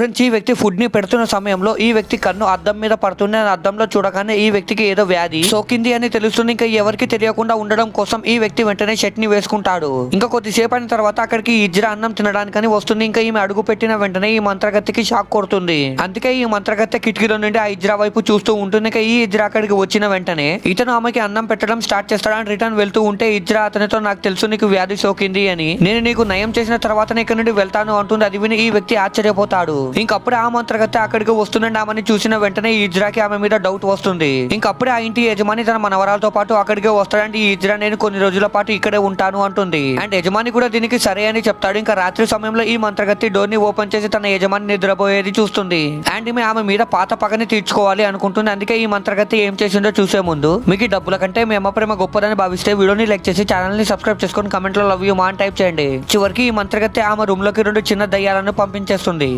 Friends ఈ వ్యక్తి ఫుడ్ని పెడుతున్న సమయంలో ఈ వ్యక్తి కన్ను అద్దం మీద పడుతుంది అని అద్దంలో చూడగానే ఈ వ్యక్తికి ఏదో వ్యాధి సోకింది అని తెలుస్తుంది. ఇంకా ఎవరికి తెలియకుండా ఉండడం కోసం ఈ వ్యక్తి వెంటనే చట్నీ వేసుకుంటాడు. ఇంకా కొద్దిసేపు అయిన తర్వాత అక్కడికి ఇజ్రా అన్నం తినడానికని వస్తుంది. ఇంకా ఈమె అడుగు పెట్టిన వెంటనే ఈ మంత్రగత్తికి షాక్ కొడుతుంది. అందుకే ఈ మంత్రగత్తె కిటికీలో నుండి ఆ ఇజ్రా వైపు చూస్తూ ఉంటుంది. ఇంకా ఈ ఇజ్రా అక్కడికి వచ్చిన వెంటనే ఇతను ఆమెకి అన్నం పెట్టడం స్టార్ట్ చేస్తాడని రిటర్న్ వెళ్తూ ఉంటే ఇజ్రా అతనితో నాకు తెలుసు నీకు వ్యాధి సోకింది అని. నేను నీకు నయం చేసిన తర్వాతనే ఇక్కడ నుండి వెళ్తాను అంటుంది. అది విని ఈ వ్యక్తి ఆశ్చర్యపోతాడు. ఇంకప్పుడు ఆ అంతర్గత అక్కడికి వస్తుందండి ఆమెని చూసిన వెంటనే ఈజ్రాకి ఇజ్రాకి ఆమె మీద డౌట్ వస్తుంది. ఇంకప్పుడే ఆ ఇంటి యజమాని తన మనవరాలతో పాటు అక్కడికి వస్తాడంటే ఈ ఇజ్రా నేను కొన్ని రోజుల పాటు ఇక్కడే ఉంటాను అంటుంది. అండ్ యజమాని కూడా దీనికి సరే అని చెప్తాడు. ఇంకా రాత్రి సమయంలో ఈ మంత్రగత్తి డోర్ని ఓపెన్ చేసి తన యజమాని నిద్రపోయేది చూస్తుంది. అండ్ ఈమె ఆమె మీద పాత పగని తీర్చుకోవాలి అనుకుంటుంది. అందుకే ఈ మంత్రగత్తి ఏం చేసిందో చూసే ముందు మీకు డబ్బుల కంటే మీ అమ్మ ప్రేమ గొప్పదని భావిస్తే వీడియోని లైక్ చేసి ఛానల్ని సబ్స్క్రైబ్ చేసుకొని కమెంట్లో లవ్ యూ మా అని టైప్ చేయండి. చివరికి ఈ మంత్రగత్తి ఆమె రూమ్లోకి రెండు చిన్న దయ్యాలను పంపించేస్తుంది.